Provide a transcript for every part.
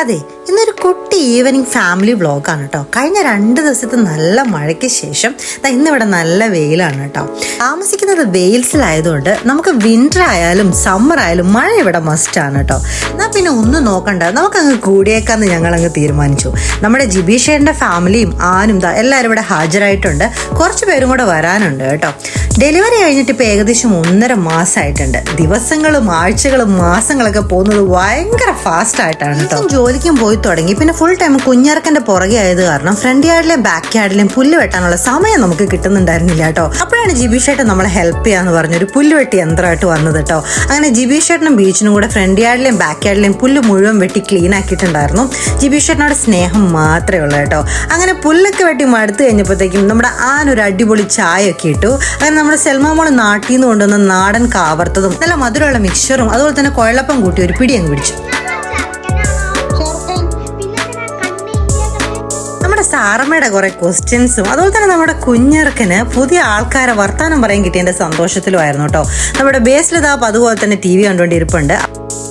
അതെ ഇന്നൊരു കുട്ടി ഈവനിങ് ഫാമിലി വ്ളോഗാണ് കേട്ടോ കഴിഞ്ഞ രണ്ട് ദിവസത്തെ നല്ല മഴയ്ക്ക് ശേഷം ഇന്നിവിടെ നല്ല വെയിലാണ് കേട്ടോ താമസിക്കുന്നത് വെയിൽസിലായതുകൊണ്ട് നമുക്ക് വിന്റർ ആയാലും സമ്മർ ആയാലും മഴ ഇവിടെ മസ്റ്റ് ആണ് കേട്ടോ എന്നാൽ പിന്നെ ഒന്നും നോക്കണ്ട നമുക്കങ്ങ് കൂടിയേക്കാന്ന് ഞങ്ങൾ അങ്ങ് തീരുമാനിച്ചു. നമ്മുടെ ജിബീഷേന്റെ ഫാമിലിയും ആനും എല്ലാവരും ഇവിടെ ഹാജരായിട്ടുണ്ട്. കുറച്ച് പേരും കൂടെ വരാനുണ്ട് കേട്ടോ ഡെലിവറി കഴിഞ്ഞിട്ട് ഇപ്പോൾ ഏകദേശം ഒന്നര മാസമായിട്ടുണ്ട് ദിവസങ്ങളും ആഴ്ചകളും മാസങ്ങളൊക്കെ പോകുന്നത് ഭയങ്കര ഫാസ്റ്റ് ആയിട്ടാണ് കേട്ടോ ജോലിക്കും പോയി തുടങ്ങി. പിന്നെ ഫുൾ ടൈം കുഞ്ഞിറക്കന്റെ പുറകെ ആയത് കാരണം ഫ്രണ്ട് യാർഡിലെയും ബാക്ക് യാർഡിലെയും പുല്ല് വെട്ടാനുള്ള സമയം നമുക്ക് കിട്ടുന്നുണ്ടായിരുന്നില്ല കേട്ടോ. അപ്പോഴാണ് ജിബീഷേട്ടൻ നമ്മളെ ഹെൽപ്പ് ചെയ്യാന്ന് പറഞ്ഞ ഒരു പുല്ല് വെട്ടി യന്ത്രമായിട്ട് വന്നത് കേട്ടോ. അങ്ങനെ ജിബീഷേട്ടനും ബീച്ചിനും കൂടെ ഫ്രണ്ട് യാർഡിലെയും ബാക്ക് യാർഡിലെയും പുല്ല് മുഴുവൻ വെട്ടി ക്ലീൻ ആക്കിയിട്ടുണ്ടായിരുന്നു. ജിബീഷേട്ടനോട് സ്നേഹം മാത്രമേ ഉള്ളൂ കേട്ടോ. അങ്ങനെ പുല്ലൊക്കെ വെട്ടി മടുത്ത് കഴിഞ്ഞപ്പോഴത്തേക്കും നമ്മുടെ ആനൊരു അടിപൊളി ചായ ഒക്കെ ഇട്ടു. അങ്ങനെ നമ്മുടെ സെൽമാമോൾ നാട്ടിൽ നിന്ന് കൊണ്ടുവന്ന നാടൻ കാവർത്തതും നല്ല മധുരമുള്ള മിക്സറും അതുപോലെ തന്നെ കുഴലപ്പം കൂട്ടി ഒരു പിടി അങ്ങ് പിടിച്ചു. സാറമ്മയുടെ കുറെ ക്വസ്റ്റ്യൻസും അതുപോലെ തന്നെ നമ്മുടെ കുഞ്ഞർക്കിന് പുതിയ ആൾക്കാരെ വർത്താനം പറയാൻ കിട്ടിയതിന്റെ സന്തോഷത്തിലുമായിരുന്നു കേട്ടോ. നമ്മുടെ ബേസിലിതാപ്പ് അതുപോലെ തന്നെ ടി വി കണ്ടുകൊണ്ടിരിപ്പുണ്ട്.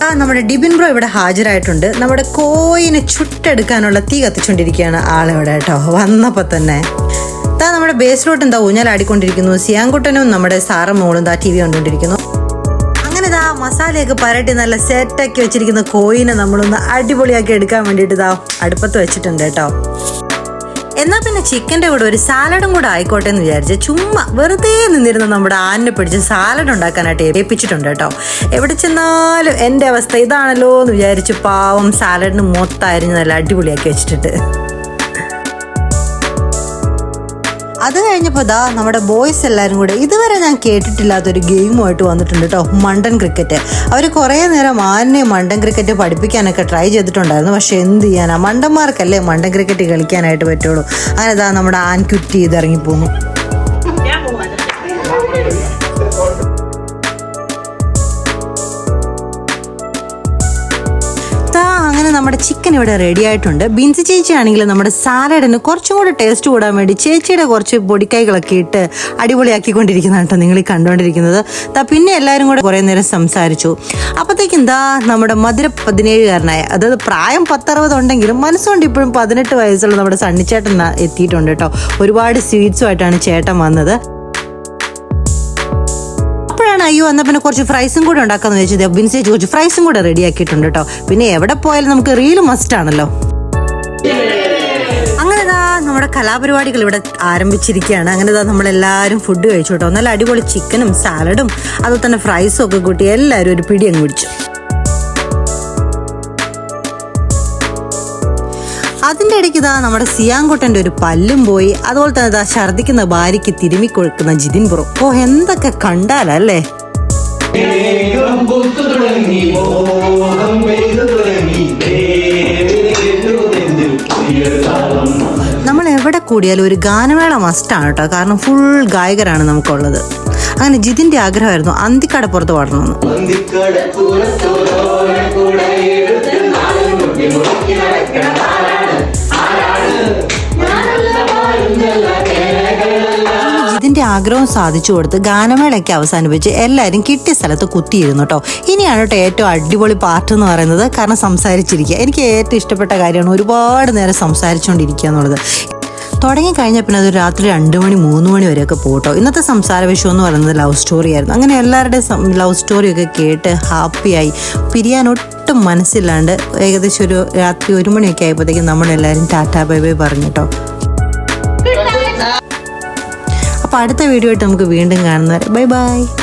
ആ നമ്മുടെ ഡിബിൻ ബ്രോ ഇവിടെ ഹാജരായിട്ടുണ്ട്. നമ്മുടെ കോയിനെ ചുട്ടെടുക്കാനുള്ള തീ കത്തിച്ചുകൊണ്ടിരിക്കുകയാണ് ആളിവിടെ കേട്ടോ വന്നപ്പോ തന്നെ. താ നമ്മുടെ ബേസിലോട്ട് എന്താ ഊഞ്ഞാലാടിക്കൊണ്ടിരിക്കുന്നു. സിയാങ്കുട്ടനും നമ്മുടെ സാറും മോളും താ ടി വി കണ്ടുകൊണ്ടിരിക്കുന്നു. അങ്ങനെ ഇതാ മസാലയൊക്കെ പരട്ടി നല്ല സെറ്റാക്കി വെച്ചിരിക്കുന്ന കോയിനെ നമ്മളൊന്ന് അടിപൊളിയാക്കി എടുക്കാൻ വേണ്ടിയിട്ട് ഇതാ അടുപ്പത്ത് വെച്ചിട്ടുണ്ട് കേട്ടോ. എന്നാൽ പിന്നെ ചിക്കന്റെ കൂടെ ഒരു സാലഡും കൂടെ ആയിക്കോട്ടെ എന്ന് വിചാരിച്ച് ചുമ്മാ വെറുതെ നിന്നിരുന്ന നമ്മുടെ ആനിനെ പിടിച്ച് സാലഡ് ഉണ്ടാക്കാനായിട്ട് ഏൽപ്പിച്ചിട്ടുണ്ട് കേട്ടോ. എവിടെ ചെന്നാലും എന്റെ അവസ്ഥ ഇതാണല്ലോ എന്ന് വിചാരിച്ച് പാവം സാലഡിന് മൊത്തം അരിഞ്ഞ് നല്ല അടിപൊളിയാക്കി വെച്ചിട്ടുണ്ട്. അത് കഴിഞ്ഞപ്പോൾ ദാ നമ്മുടെ ബോയ്സ് എല്ലാവരും കൂടെ ഇതുവരെ ഞാൻ കേട്ടിട്ടില്ലാത്തൊരു ഗെയിമുമായിട്ട് വന്നിട്ടുണ്ട് കേട്ടോ മണ്ടൻ ക്രിക്കറ്റ് അവർ കുറേ നേരം ആനെ മണ്ടൻ ക്രിക്കറ്റ് പഠിപ്പിക്കാനൊക്കെ ട്രൈ ചെയ്തിട്ടുണ്ടായിരുന്നു. പക്ഷേ എന്ത് ചെയ്യാനാ? മണ്ടന്മാർക്കല്ലേ മണ്ടൻ ക്രിക്കറ്റ് കളിക്കാനായിട്ട് പറ്റുള്ളൂ. അങ്ങനെ ദാ നമ്മുടെ ആൻ ക്വിറ്റ് നമ്മുടെ ചിക്കൻ ഇവിടെ റെഡി ആയിട്ടുണ്ട്. ബിൻസി ചേച്ചി ആണെങ്കിൽ നമ്മുടെ സാലഡിന് കുറച്ചും കൂടെ ടേസ്റ്റ് കൂടാൻ വേണ്ടി ചേച്ചിയുടെ കുറച്ച് പൊടിക്കൈകളൊക്കെ ഇട്ട് അടിപൊളിയാക്കിക്കൊണ്ടിരിക്കുന്നതാണ് കേട്ടോ നിങ്ങൾ ഈ കണ്ടുകൊണ്ടിരിക്കുന്നത് പിന്നെ എല്ലാവരും കൂടെ കുറേ നേരം സംസാരിച്ചു. അപ്പോഴത്തേക്കും എന്താ നമ്മുടെ മധുര പതിനേഴുകാരനായ അതായത് പ്രായം പത്തറുപത് ഉണ്ടെങ്കിലും മനസ്സുകൊണ്ട് ഇപ്പോഴും പതിനെട്ട് വയസ്സുള്ള നമ്മുടെ സണ്ണിച്ചേട്ടൻ എത്തിയിട്ടുണ്ട് കേട്ടോ. ഒരുപാട് സ്വീറ്റ്സുമായിട്ടാണ് ചേട്ടൻ വന്നത്. അയ്യോ എന്നാ പിന്നെ കുറച്ച് ഫ്രൈസും കൂടെ ഉണ്ടാക്കാന്ന് വെച്ചത് ബിൻസി ചോദിച്ചു ഫ്രൈസും കൂടെ റെഡിയാക്കിയിട്ടുണ്ട് കേട്ടോ പിന്നെ എവിടെ പോയാലും നമുക്ക് റീൽ മസ്റ്റ് ആണല്ലോ. നമ്മുടെ കലാപരിപാടികൾ ഇവിടെ ആരംഭിച്ചിരിക്കുകയാണ്. അങ്ങനെ ദാ നമ്മളെല്ലാവരും ഫുഡ് കഴിച്ചു കേട്ടോ നല്ല അടിപൊളി ചിക്കനും സാലഡും അതുപോലെ തന്നെ ഫ്രൈസും ഒക്കെ കൂട്ടി എല്ലാവരും ഒരു പിടി അങ്ങ് പിടിച്ചു. അതിന്റെ ഇടയ്ക്ക് ഇതാ നമ്മുടെ സിയാങ്കുട്ടന്റെ ഒരു പല്ലും പോയി. അതുപോലെ തന്നെ ഇതാ ഛർദിക്കുന്ന ഭാര്യയ്ക്ക് തിരുമി കൊടുക്കുന്ന ജിതിൻ പുറം ഓ എന്തൊക്കെ കണ്ടാലല്ലേ? നമ്മൾ എവിടെ കൂടിയാലും ഒരു ഗാനമേള മസ്റ്റാണ് കേട്ടോ. കാരണം ഫുൾ ഗായകരാണ് നമുക്കുള്ളത്. അങ്ങനെ ജിതിന്റെ ആഗ്രഹമായിരുന്നു അന്തിക്കടപ്പുറത്ത് പാടണമെന്ന്. അന്തിക്കടപ്പുറത്തോരോര ആഗ്രഹം സാധിച്ചു കൊടുത്ത് ഗാനമേളയ്ക്ക് അവസാനിപ്പിച്ച് എല്ലാവരും കിട്ടിയ സ്ഥലത്ത് കുത്തിയിരുന്നു കേട്ടോ ഇനിയാണ് കേട്ടോ ഏറ്റവും അടിപൊളി പാർട്ട് എന്ന് പറയുന്നത്. കാരണം സംസാരിച്ചിരിക്കുക. എനിക്ക് ഏറ്റവും ഇഷ്ടപ്പെട്ട കാര്യമാണ് ഒരുപാട് നേരം സംസാരിച്ചുകൊണ്ടിരിക്കുക എന്നുള്ളത്. തുടങ്ങി കഴിഞ്ഞാൽ പിന്നെ അത് രാത്രി രണ്ട് മണി മൂന്ന് മണി വരെയൊക്കെ പോട്ടോ. ഇന്നത്തെ സംസാര വിഷയം എന്ന് പറയുന്നത് ലവ് സ്റ്റോറി ആയിരുന്നു. അങ്ങനെ എല്ലാവരുടെയും ലവ് സ്റ്റോറിയൊക്കെ കേട്ട് ഹാപ്പിയായി പിരിയാൻ ഒട്ടും മനസ്സില്ലാണ്ട് ഏകദേശം ഒരു രാത്രി ഒരു മണിയൊക്കെ ആയപ്പോഴത്തേക്കും നമ്മളെല്ലാവരും ടാറ്റാ ബൈ ബൈ പറഞ്ഞു കേട്ടോ അപ്പോൾ അടുത്ത വീഡിയോ ആയിട്ട് നമുക്ക് വീണ്ടും കാണുന്നവരെ. Bye bye.